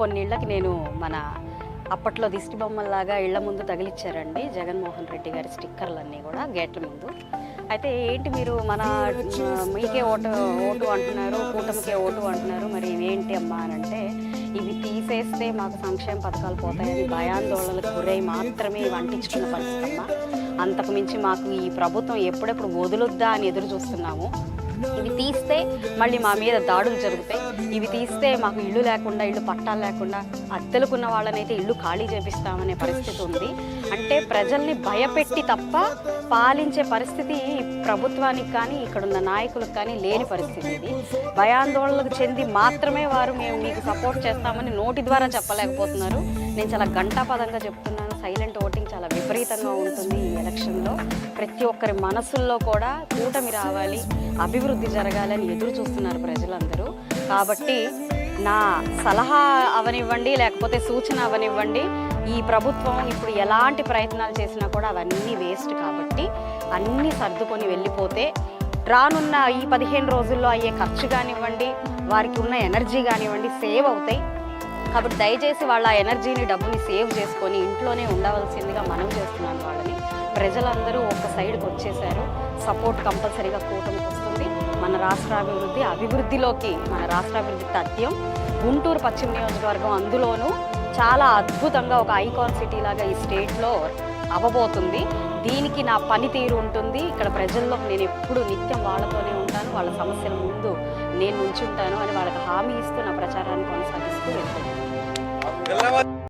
కొన్నిళ్ళకి నేను మన అప్పట్లో దిష్టి బొమ్మల్లాగా ఇళ్ళ ముందు తగిలిచ్చారండి జగన్మోహన్ రెడ్డి గారి స్టిక్కర్లన్నీ కూడా గేట్ల ముందు. అయితే ఏంటి మీరు మన మీకే ఓటు ఓటు అంటున్నారు కూటమికే ఓటు అంటున్నారు మరి ఏంటి అమ్మా అని అంటే ఇవి తీసేస్తే మాకు సంక్షేమ పథకాలు పోతాయని భయాందోళనలకు గురై మాత్రమే వంటించుకున్న పరిస్థితి అంతకుమించి అంతకు మించి మాకు ఈ ప్రభుత్వం ఎప్పుడెప్పుడు వదులుద్దా అని ఎదురు చూస్తున్నాము. ఇవి తీస్తే మళ్ళీ మా మీద దాడులు జరుగుతాయి. ఇవి తీస్తే మాకు ఇల్లు లేకుండా ఇల్లు పట్టాలు లేకుండా అద్దెలకున్న వాళ్ళనైతే ఇల్లు ఖాళీ చేపిస్తామనే పరిస్థితి ఉంది. అంటే ప్రజల్ని భయపెట్టి తప్ప పాలించే పరిస్థితి ప్రభుత్వానికి కానీ ఇక్కడున్న నాయకులకు కానీ లేని పరిస్థితి ఇది. భయాందోళనకు చెంది మాత్రమే వారు మేము మీకు సపోర్ట్ చేస్తామని నోటి ద్వారా చెప్పలేకపోతున్నారు. నేను చాలా గంటాపదంగా చెప్తున్నాను. సైలెంట్ ఓటింగ్ చాలా విపరీతంగా ఉంటుంది ఈ ఎలక్షన్లో. ప్రతి ఒక్కరి మనసుల్లో కూడా కూటమి రావాలి అభివృద్ధి జరగాలని ఎదురు చూస్తున్నారు ప్రజలందరూ. కాబట్టి నా సలహా అవనివ్వండి లేకపోతే సూచన అవనివ్వండి. ఈ ప్రభుత్వం ఇప్పుడు ఎలాంటి ప్రయత్నాలు చేసినా కూడా అవన్నీ వేస్ట్ కాబట్టి అన్నీ సర్దుకొని వెళ్ళిపోతే రానున్న ఈ పదిహేను రోజుల్లో అయ్యే ఖర్చు కానివ్వండి వారికి ఉన్న ఎనర్జీ కానివ్వండి సేవ్ అవుతాయి. కాబట్టి దయచేసి వాళ్ళ ఎనర్జీని డబ్బుని సేవ్ చేసుకొని ఇంట్లోనే ఉండవలసిందిగా మనం చేస్తున్నాను వాళ్ళని. ప్రజలందరూ ఒక సైడ్కి వచ్చేసారు. సపోర్ట్ కంపల్సరీగా కూటమికి వస్తుంది. రాష్ట్రాభివృద్ధి అభివృద్ధిలోకి మన రాష్ట్రాభివృద్ధి తథ్యం. గుంటూరు పశ్చిమ నియోజకవర్గం అందులోనూ చాలా అద్భుతంగా ఒక ఐకాన్ సిటీ లాగా ఈ స్టేట్లో అవ్వబోతుంది. దీనికి నా పనితీరు ఉంటుంది. ఇక్కడ ప్రజల్లో నేను ఎప్పుడు నిత్యం వాళ్ళతోనే ఉంటాను. వాళ్ళ సమస్యల ముందు నేను ఉంచుంటాను అని వాళ్ళకి హామీ ఇస్తూ నా ప్రచారాన్ని కొనసాగిస్తూ